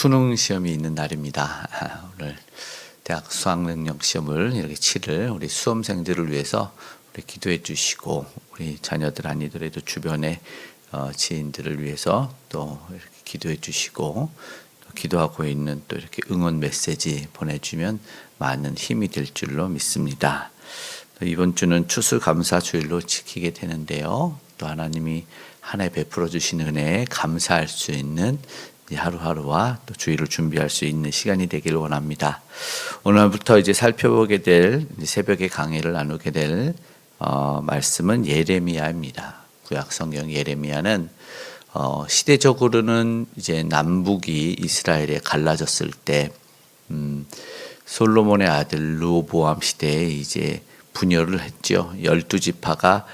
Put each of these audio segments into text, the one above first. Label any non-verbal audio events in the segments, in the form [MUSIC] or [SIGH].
수능 시험이 있는 날입니다. [LAUGHS] 오늘 대학 수학 능력 시험을 이렇게 치를 우리 수험생들을 위해서 우리 기도해 주시고 우리 자녀들 아니더라도 주변의 어, 지인들을 위해서 또 이렇게 기도해 주시고 또 기도하고 있는 또 이렇게 응원 메시지 보내주면 많은 힘이 될 줄로 믿습니다. 또 이번 주는 추수감사 주일로 지키게 되는데요. 또 하나님이 한 해 베풀어 주신 은혜에 감사할 수 있는 이 하루하루와 또 주일을 준비할 수 있는 시간이 되기를 원합니다. 오늘부터 이제 살펴보게 될 새벽에 강의를 나누게 될 어, 말씀은 예레미야입니다. 구약 성경 예레미야는 어, 시대적으로는 이제 남북이 이스라엘에 갈라졌을 때 음, 솔로몬의 아들 르호보암 시대에 이제 분열을 했죠. 열두 지파가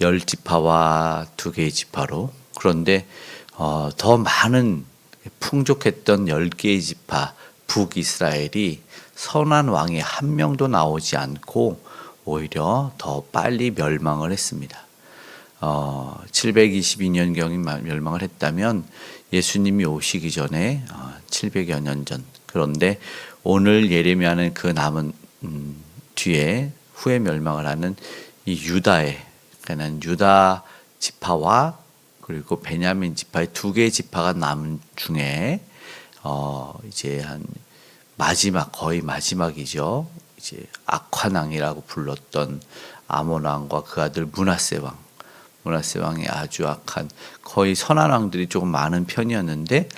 열 지파와 두 개의 지파로 그런데 어, 더 많은 풍족했던 열 개의 지파 북이스라엘이 선한 왕이 한 명도 나오지 않고 오히려 더 빨리 멸망을 했습니다. 어, 722년경이 멸망을 했다면 예수님이 오시기 전에 어, 700여 년 전. 그런데 오늘 예레미야는 그 남은 음, 뒤에 후에 멸망을 하는 이 유다의 그러니까 유다 지파와 그리고 베냐민 지파의 두 개의 지파가 남은 중에 어 이제 한 마지막 거의 마지막이죠. 이제 악환왕이라고 불렀던 아몬 왕과 그 아들 문하세 왕. 문하세 왕이 아주 악한 거의 선한 왕들이 조금 많은 편이었는데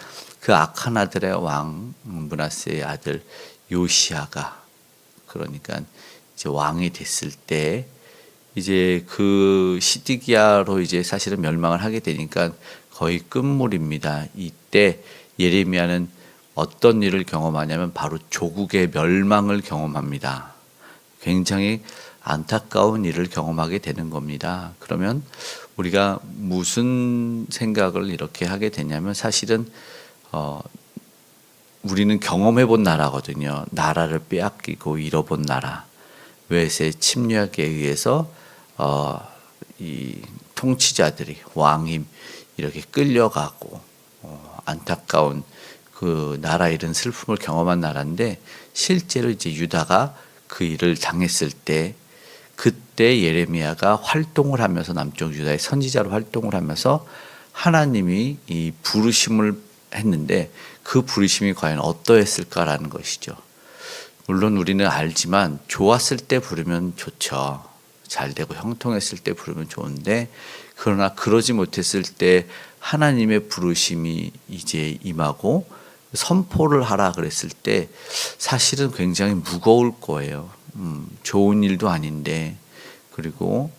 그 악한 아들의 왕 문하세의 아들 요시아가 그러니까 이제 왕이 됐을 때 이제 그 시디기아로 이제 사실은 멸망을 하게 되니까 거의 끝물입니다. 이때 예레미야는 어떤 일을 경험하냐면 바로 조국의 멸망을 경험합니다. 굉장히 안타까운 일을 경험하게 되는 겁니다. 그러면 우리가 무슨 생각을 이렇게 하게 되냐면 사실은 어 우리는 경험해 본 나라거든요. 나라를 빼앗기고 잃어본 나라. 외세 침략에 의해서 어, 이 통치자들이 왕임 이렇게 끌려가고 어, 안타까운 그 나라 이런 슬픔을 경험한 나라인데 실제로 이제 유다가 그 일을 당했을 때 그때 예레미야가 활동을 하면서 남쪽 유다의 선지자로 활동을 하면서 하나님이 이 부르심을 했는데 그 부르심이 과연 어떠했을까라는 것이죠. 물론 우리는 알지만 좋았을 때 부르면 좋죠. 잘 되고 형통했을 때 부르면 좋은데 그러나 그러지 못했을 때 하나님의 부르심이 이제 임하고 선포를 하라 그랬을 때 사실은 굉장히 무거울 거예요. 음, 좋은 일도 아닌데 그리고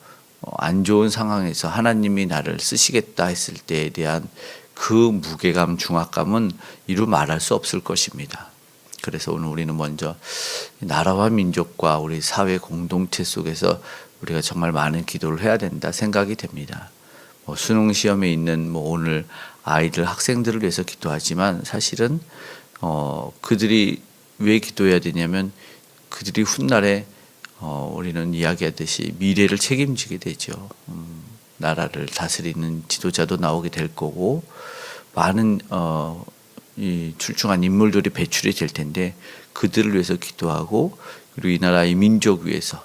어, 안 좋은 상황에서 하나님이 나를 쓰시겠다 했을 때에 대한 그 무게감, 중압감은 이루 말할 수 없을 것입니다. 그래서 오늘 우리는 먼저 나라와 민족과 우리 사회 공동체 속에서 우리가 정말 많은 기도를 해야 된다 생각이 됩니다. 뭐 수능 시험에 있는 뭐 오늘 아이들 학생들을 위해서 기도하지만 사실은 어 그들이 왜 기도해야 되냐면 그들이 훗날에 어 우리는 이야기하듯이 미래를 책임지게 되죠. 음, 나라를 다스리는 지도자도 나오게 될 거고 많은 어, 이 출중한 인물들이 배출이 될 텐데 그들을 위해서 기도하고 그리고 이 나라의 민족 위해서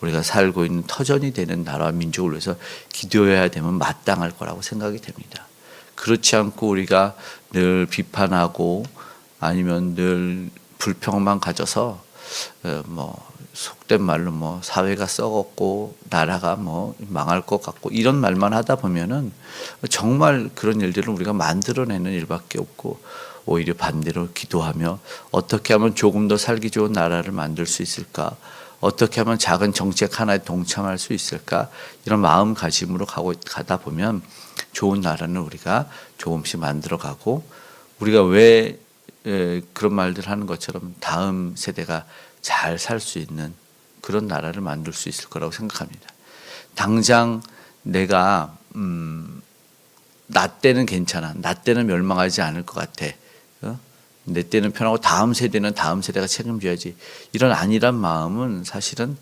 우리가 살고 있는 터전이 되는 나라와 민족을 위해서 기도해야 되면 마땅할 거라고 생각이 됩니다. 그렇지 않고 우리가 늘 비판하고 아니면 늘 불평만 가져서 어, 뭐 속된 말로 뭐 사회가 썩었고 나라가 뭐 망할 것 같고 이런 말만 하다 보면은 정말 그런 일들을 우리가 만들어내는 일밖에 없고 오히려 반대로 기도하며 어떻게 하면 조금 더 살기 좋은 나라를 만들 수 있을까? 어떻게 하면 작은 정책 하나에 동참할 수 있을까? 이런 마음가짐으로 가고 가다 보면 좋은 나라는 우리가 조금씩 만들어가고 우리가 왜 에, 그런 말들 하는 것처럼 다음 세대가 잘 살 수 있는 그런 나라를 만들 수 있을 거라고 생각합니다. 당장 내가 음, 나 때는 괜찮아, 나 때는 멸망하지 않을 것 같아. 어? 내 때는 편하고 다음 세대는 다음 세대가 책임져야지. 이런 안일한 마음은 사실은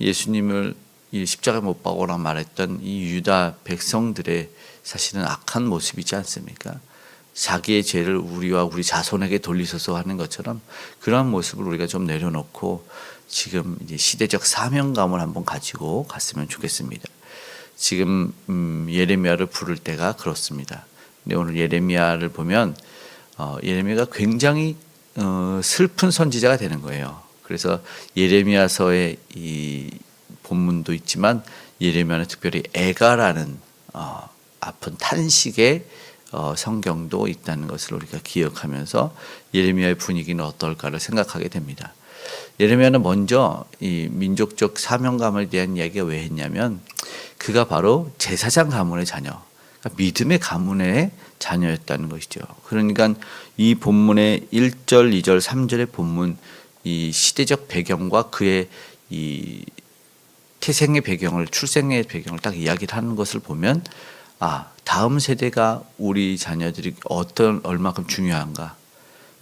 예수님을 이 십자가에 못 박으라 말했던 이 유다 백성들의 사실은 악한 모습이지 않습니까? 자기의 죄를 우리와 우리 자손에게 돌리소서 하는 것처럼 그러한 모습을 우리가 좀 내려놓고 지금 시대적 사명감을 한번 가지고 갔으면 좋겠습니다. 지금 음, 예레미야를 부를 때가 그렇습니다. 근데 오늘 예레미야를 보면 어, 예레미야가 굉장히 어, 슬픈 선지자가 되는 거예요. 그래서 예레미야서의 이 본문도 있지만 예레미야는 특별히 애가라는 어, 아픈 탄식의 어, 성경도 있다는 것을 우리가 기억하면서 예레미야의 분위기는 어떨까를 생각하게 됩니다. 예레미야는 먼저 이 민족적 사명감에 대한 이야기가 왜 했냐면 그가 바로 제사장 가문의 자녀, 그러니까 믿음의 가문의 자녀였다는 것이죠. 그러니까 이 본문의 1절, 2절, 3절의 본문 이 시대적 배경과 그의 이 태생의 배경을 출생의 배경을 딱 이야기를 하는 것을 보면 아 다음 세대가 우리 자녀들이 어떤 얼마큼 중요한가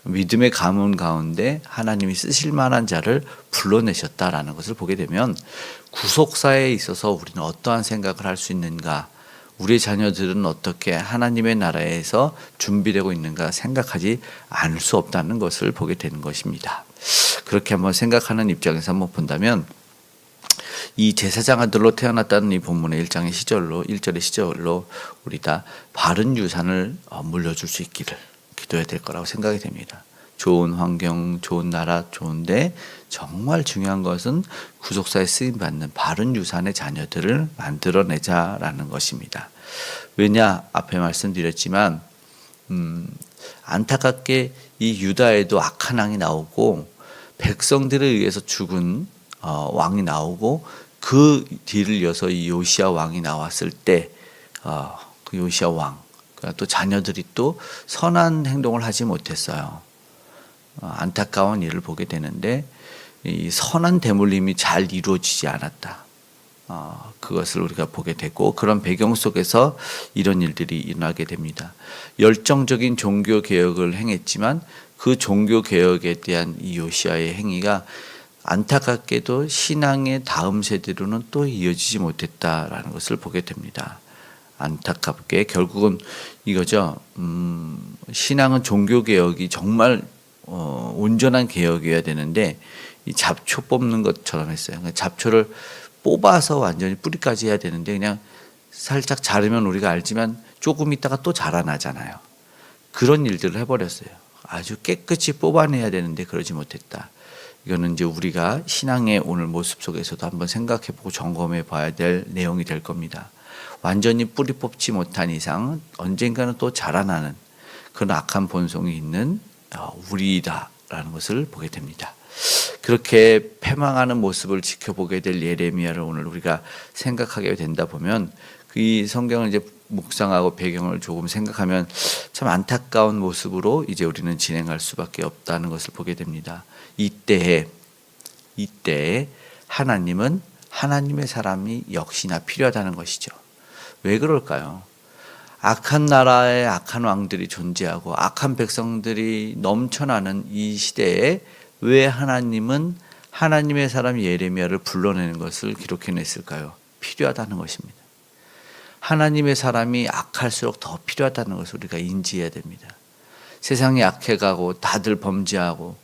믿음의 가문 가운데 하나님이 쓰실 만한 자를 불러내셨다라는 것을 보게 되면 구속사에 있어서 우리는 어떠한 생각을 할 수 있는가 우리의 자녀들은 어떻게 하나님의 나라에서 준비되고 있는가 생각하지 않을 수 없다는 것을 보게 되는 것입니다. 그렇게 한번 생각하는 입장에서 한번 본다면 이 제사장 아들로 태어났다는 이 본문의 1장의 시절로 1절의 시절로 우리 다 바른 유산을 어, 물려줄 수 있기를 기도해야 될 거라고 생각이 됩니다. 좋은 환경, 좋은 나라, 좋은데 정말 중요한 것은 구속사에 쓰임 받는 바른 유산의 자녀들을 만들어내자라는 것입니다. 왜냐 앞에 말씀드렸지만 음, 안타깝게 이 유다에도 악한 왕이 나오고 백성들에 의해서 죽은 어, 왕이 나오고 그 뒤를 이어서 이 요시아 왕이 나왔을 때, 어, 그 요시아 왕, 그러니까 또 자녀들이 또 선한 행동을 하지 못했어요. 어, 안타까운 일을 보게 되는데 이 선한 대물림이 잘 이루어지지 않았다. 어, 그것을 우리가 보게 되고 그런 배경 속에서 이런 일들이 일어나게 됩니다. 열정적인 종교 개혁을 행했지만 그 종교 개혁에 대한 이 요시아의 행위가 안타깝게도 신앙의 다음 세대로는 또 이어지지 못했다라는 것을 보게 됩니다. 안타깝게 결국은 이거죠. 음, 신앙은 종교 개혁이 정말 어, 온전한 개혁이어야 되는데 이 잡초 뽑는 것처럼 했어요. 그러니까 잡초를 뽑아서 완전히 뿌리까지 해야 되는데 그냥 살짝 자르면 우리가 알지만 조금 있다가 또 자라나잖아요. 그런 일들을 해버렸어요. 아주 깨끗이 뽑아내야 되는데 그러지 못했다. 이거는 이제 우리가 신앙의 오늘 모습 속에서도 한번 생각해 보고 점검해 봐야 될 내용이 될 겁니다. 완전히 뿌리 뽑지 못한 이상 언젠가는 또 자라나는 그런 악한 본성이 있는 어, 우리다라는 것을 보게 됩니다. 그렇게 패망하는 모습을 지켜보게 될 예레미야를 오늘 우리가 생각하게 된다 보면 이 성경을 이제 묵상하고 배경을 조금 생각하면 참 안타까운 모습으로 이제 우리는 진행할 수밖에 없다는 것을 보게 됩니다. 이때에 이때에 하나님은 하나님의 사람이 역시나 필요하다는 것이죠. 왜 그럴까요? 악한 나라에 악한 왕들이 존재하고 악한 백성들이 넘쳐나는 이 시대에 왜 하나님은 하나님의 사람 예레미야를 불러내는 것을 기록해냈을까요? 필요하다는 것입니다. 하나님의 사람이 악할수록 더 필요하다는 것을 우리가 인지해야 됩니다. 세상이 악해가고 다들 범죄하고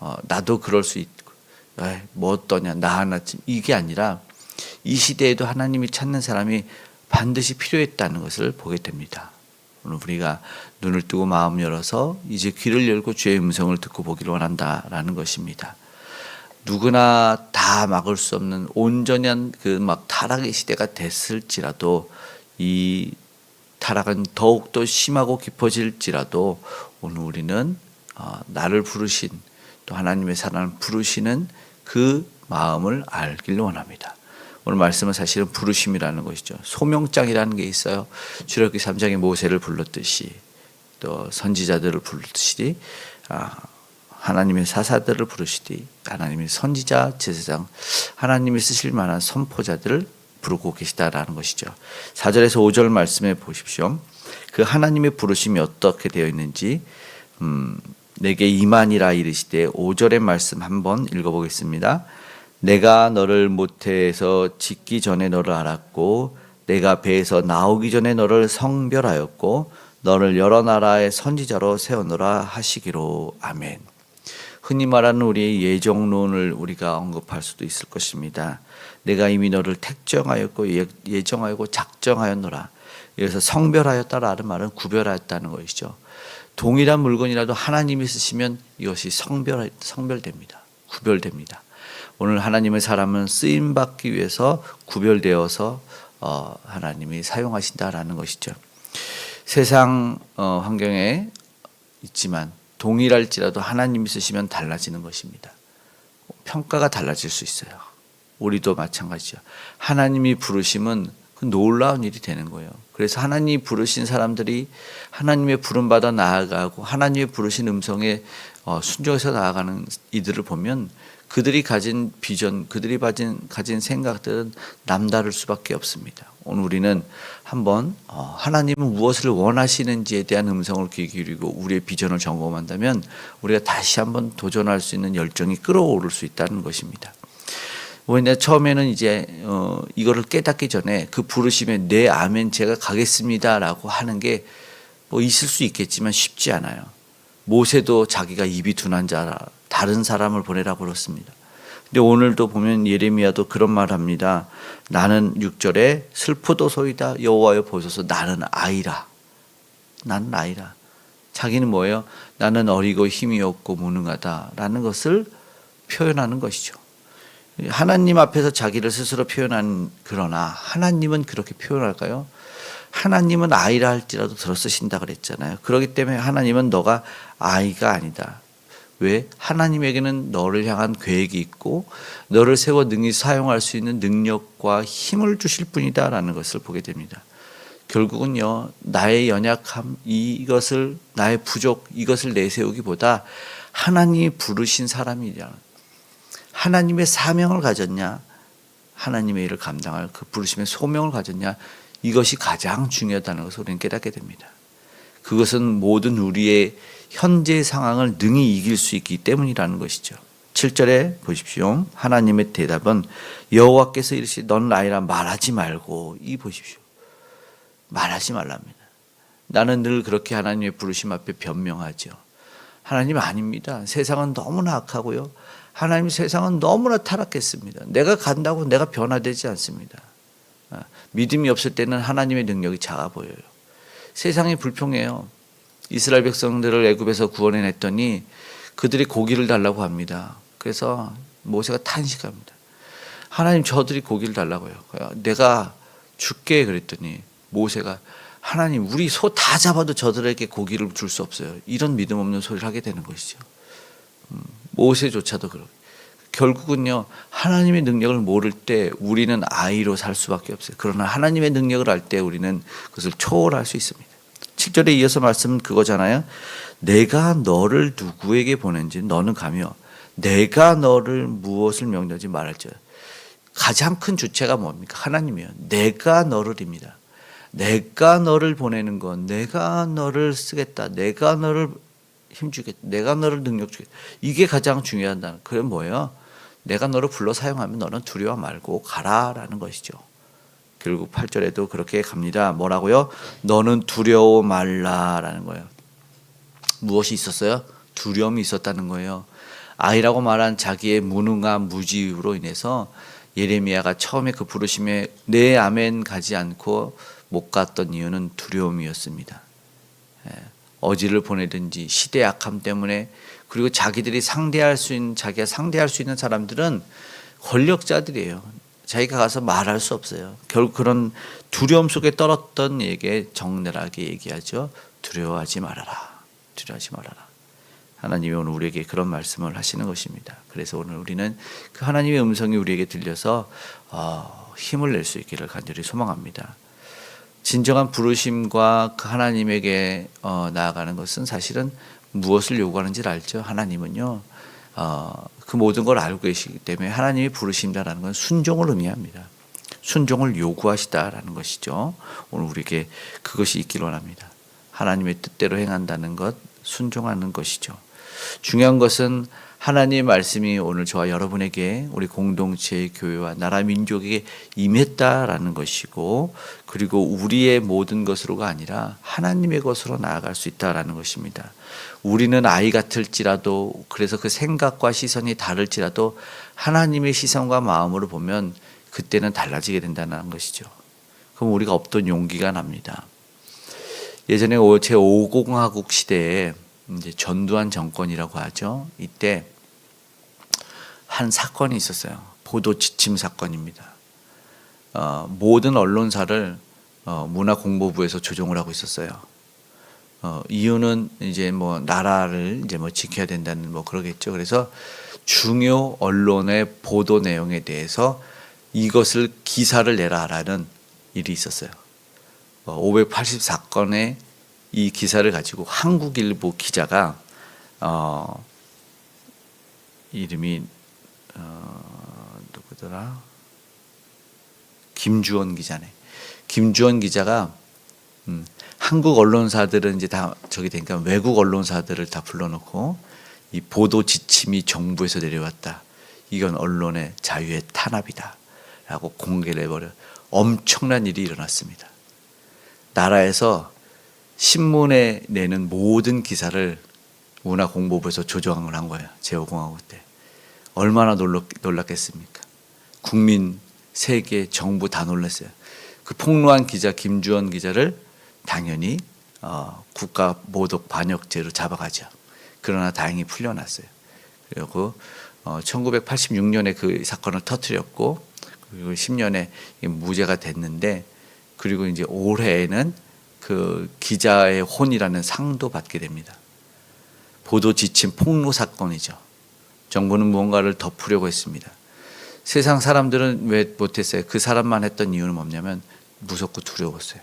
어, 나도 그럴 수 있고 에이, 뭐 어떠냐 나 하나쯤 이게 아니라 이 시대에도 하나님이 찾는 사람이 반드시 필요했다는 것을 보게 됩니다. 오늘 우리가 눈을 뜨고 마음 열어서 이제 귀를 열고 주의 음성을 듣고 보기를 원한다라는 것입니다. 누구나 다 막을 수 없는 온전한 그 막 타락의 시대가 됐을지라도 이 타락은 더욱더 심하고 깊어질지라도 오늘 우리는 어, 나를 부르신 또 하나님의 사랑을 부르시는 그 마음을 알길 원합니다. 오늘 말씀은 사실은 부르심이라는 것이죠. 소명장이라는 게 있어요. 출애굽기 3장에 모세를 불렀듯이 또 선지자들을 부르듯이 아, 하나님의 사사들을 부르시되 하나님의 선지자 제사장 하나님이 쓰실 만한 선포자들을 부르고 계시다라는 것이죠. 4절에서 5절 말씀해 보십시오. 그 하나님의 부르심이 어떻게 되어 있는지 음, 내게 이만이라 이르시되 5절의 말씀 한번 읽어보겠습니다. 내가 너를 모태에서 짓기 전에 너를 알았고 내가 배에서 나오기 전에 너를 성별하였고 너를 여러 나라의 선지자로 세우노라 하시기로 아멘. 흔히 말하는 우리의 예정론을 우리가 언급할 수도 있을 것입니다. 내가 이미 너를 택정하였고 예- 예정하였고 작정하였노라. 여기서 성별하였다라는 말은 구별하였다는 것이죠. 동일한 물건이라도 하나님이 쓰시면 이것이 성별 성별됩니다. 구별됩니다. 오늘 하나님의 사람은 쓰임 받기 위해서 구별되어서 어, 하나님이 사용하신다라는 것이죠. 세상 어, 환경에 있지만 동일할지라도 하나님이 쓰시면 달라지는 것입니다. 평가가 달라질 수 있어요. 우리도 마찬가지죠. 하나님이 부르심은 그 놀라운 일이 되는 거예요. 그래서 하나님이 부르신 사람들이 하나님의 부름 받아 나아가고 하나님의 부르신 음성에 어, 순종해서 나아가는 이들을 보면 그들이 가진 비전, 그들이 가진 가진 생각들은 남다를 수밖에 없습니다. 오늘 우리는 한번 어, 하나님은 무엇을 원하시는지에 대한 음성을 귀 기울이고 우리의 비전을 점검한다면 우리가 다시 한번 도전할 수 있는 열정이 끌어오를 수 있다는 것입니다. 왜냐 처음에는 이제 어 이거를 깨닫기 전에 그 부르심에 네 아멘 제가 가겠습니다라고 하는 게 뭐 있을 수 있겠지만 쉽지 않아요. 모세도 자기가 입이 둔한 자라 다른 사람을 보내라고 그렇습니다. 근데 오늘도 보면 예레미야도 그런 말 합니다. 나는 6절에 슬프도 소이다 여호와여 보소서 나는 아이라. 나는 아이라. 자기는 뭐예요? 나는 어리고 힘이 없고 무능하다라는 것을 표현하는 것이죠. 하나님 앞에서 자기를 스스로 표현한 그러나 하나님은 그렇게 표현할까요? 하나님은 아이라 할지라도 들어 쓰신다 그랬잖아요. 그렇기 때문에 하나님은 너가 아이가 아니다. 왜? 하나님에게는 너를 향한 계획이 있고 너를 세워 능히 사용할 수 있는 능력과 힘을 주실 뿐이다라는 것을 보게 됩니다. 결국은요, 나의 연약함, 이것을, 나의 부족, 이것을 내세우기보다 하나님이 부르신 사람이냐, 하나님의 사명을 가졌냐, 하나님의 일을 감당할 그 부르심의 소명을 가졌냐, 이것이 가장 중요하다는 것을 우리는 깨닫게 됩니다. 그것은 모든 우리의 현재 상황을 능히 이길 수 있기 때문이라는 것이죠. 7절에 보십시오. 하나님의 대답은 여호와께서 이르시 넌 아이라 말하지 말고 이 보십시오. 말하지 말랍니다. 나는 늘 그렇게 하나님의 부르심 앞에 변명하죠. 하나님 아닙니다. 세상은 너무나 악하고요. 하나님 세상은 너무나 타락했습니다. 내가 간다고 내가 변화되지 않습니다. 아, 믿음이 없을 때는 하나님의 능력이 작아 보여요. 세상이 불평해요. 이스라엘 백성들을 애굽에서 구원해 냈더니 그들이 고기를 달라고 합니다. 그래서 모세가 탄식합니다. 하나님 저들이 고기를 달라고요. 내가 줄게 그랬더니 모세가 하나님 우리 소 다 잡아도 저들에게 고기를 줄 수 없어요. 이런 믿음 없는 소리를 하게 되는 것이죠. 음, 모세조차도 그러고 결국은요 하나님의 능력을 모를 때 우리는 아이로 살 수밖에 없어요. 그러나 하나님의 능력을 알 때 우리는 그것을 초월할 수 있습니다. 7절에 이어서 말씀은 그거잖아요. 내가 너를 누구에게 보낸지 너는 가며 내가 너를 무엇을 명령하지 말할지 가장 큰 주체가 뭡니까? 하나님이요. 내가 너를입니다. 내가 너를 보내는 건 내가 너를 쓰겠다. 내가 너를 힘주겠다. 내가 너를 능력 주겠다. 이게 가장 중요하다. 그게 뭐예요? 내가 너를 불러 사용하면 너는 두려워 말고 가라라는 것이죠. 결국 8절에도 그렇게 갑니다. 뭐라고요? 너는 두려워 말라라는 거예요. 무엇이 있었어요? 두려움이 있었다는 거예요. 아이라고 말한 자기의 무능함, 무지로 인해서 예레미야가 처음에 그 부르심에 네 아멘 가지 않고 못 갔던 이유는 두려움이었습니다. 예, 어지를 보내든지 시대 약함 때문에 그리고 자기들이 상대할 수 있는 자기가 상대할 수 있는 사람들은 권력자들이에요. 자기가 가서 말할 수 없어요. 결국 그런 두려움 속에 떨었던 얘기에 정렬하게 얘기하죠. 두려워하지 말아라. 두려워하지 말아라. 하나님이 오늘 우리에게 그런 말씀을 하시는 것입니다. 그래서 오늘 우리는 그 하나님의 음성이 우리에게 들려서 어, 힘을 낼 수 있기를 간절히 소망합니다. 진정한 부르심과 그 하나님에게 어, 나아가는 것은 사실은 무엇을 요구하는지를 알죠. 하나님은요, 어, 그 모든 걸 알고 계시기 때문에 하나님이 부르신다라는 건 순종을 의미합니다. 순종을 요구하시다라는 것이죠. 오늘 우리에게 그것이 있기를 원합니다. 하나님의 뜻대로 행한다는 것, 순종하는 것이죠. 중요한 것은 하나님의 말씀이 오늘 저와 여러분에게 우리 공동체의 교회와 나라 민족에게 임했다라는 것이고 그리고 우리의 모든 것으로가 아니라 하나님의 것으로 나아갈 수 있다라는 것입니다. 우리는 아이 같을지라도 그래서 그 생각과 시선이 다를지라도 하나님의 시선과 마음으로 보면 그때는 달라지게 된다는 것이죠. 그럼 우리가 없던 용기가 납니다. 예전에 제 5공화국 시대에 이제 전두환 정권이라고 하죠. 이때 한 사건이 있었어요. 보도 지침 사건입니다. 어, 모든 언론사를 어, 문화공보부에서 조종을 하고 있었어요. 어, 이유는 이제 뭐 나라를 이제 뭐 지켜야 된다는 뭐 그러겠죠. 그래서 중요 언론의 보도 내용에 대해서 이것을 기사를 내라라는 일이 있었어요. 584건의 이 기사를 가지고 한국일보 기자가 어 이름이 어 누구더라? 김주원 기자네. 김주원 기자가 음, 한국 언론사들은 이제 다 저기 되니까 외국 언론사들을 다 불러놓고 이 보도 지침이 정부에서 내려왔다. 이건 언론의 자유의 탄압이다 라고 공개를 해버려 엄청난 일이 일어났습니다. 나라에서 신문에 내는 모든 기사를 문화공보부에서 조정을 한 거예요. 제5공화국 때. 얼마나 놀랐, 놀랐 겠습니까? 국민, 세계, 정부 다 놀랐어요. 그 폭로한 기자 김주원 기자를 당연히 어, 국가 모독 반역죄로 잡아가죠. 그러나 다행히 풀려났어요. 그리고 어, 1986년에 그 사건을 터뜨렸고 그리고 10년에 무죄가 됐는데 그리고 이제 올해에는 그 기자의 혼이라는 상도 받게 됩니다. 보도 지침 폭로 사건이죠. 정부는 무언가를 덮으려고 했습니다. 세상 사람들은 왜 못했어요? 그 사람만 했던 이유는 뭐냐면 무섭고 두려웠어요.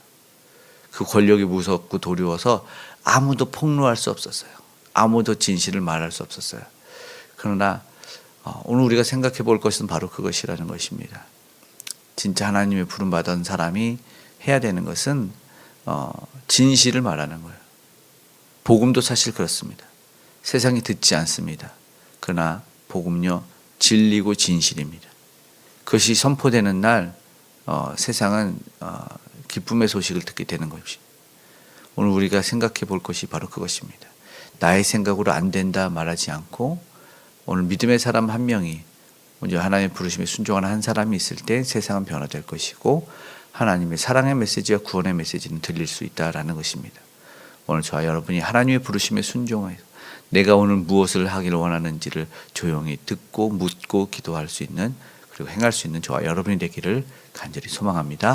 그 권력이 무섭고 두려워서 아무도 폭로할 수 없었어요. 아무도 진실을 말할 수 없었어요. 그러나 어, 오늘 우리가 생각해 볼 것은 바로 그것이라는 것입니다. 진짜 하나님의 부름 받은 사람이 해야 되는 것은 어, 진실을 말하는 거예요. 복음도 사실 그렇습니다. 세상이 듣지 않습니다. 그러나 복음요 진리고 진실입니다. 그것이 선포되는 날 어, 세상은 어, 기쁨의 소식을 듣게 되는 것이. 오늘 우리가 생각해 볼 것이 바로 그것입니다. 나의 생각으로 안 된다 말하지 않고 오늘 믿음의 사람 한 명이 먼저 하나님의 부르심에 순종하는 한 사람이 있을 때 세상은 변화될 것이고 하나님의 사랑의 메시지와 구원의 메시지는 들릴 수 있다라는 것입니다. 오늘 저와 여러분이 하나님의 부르심에 순종하여 내가 오늘 무엇을 하기를 원하는지를 조용히 듣고 묻고 기도할 수 있는 그리고 행할 수 있는 저와 여러분이 되기를 간절히 소망합니다.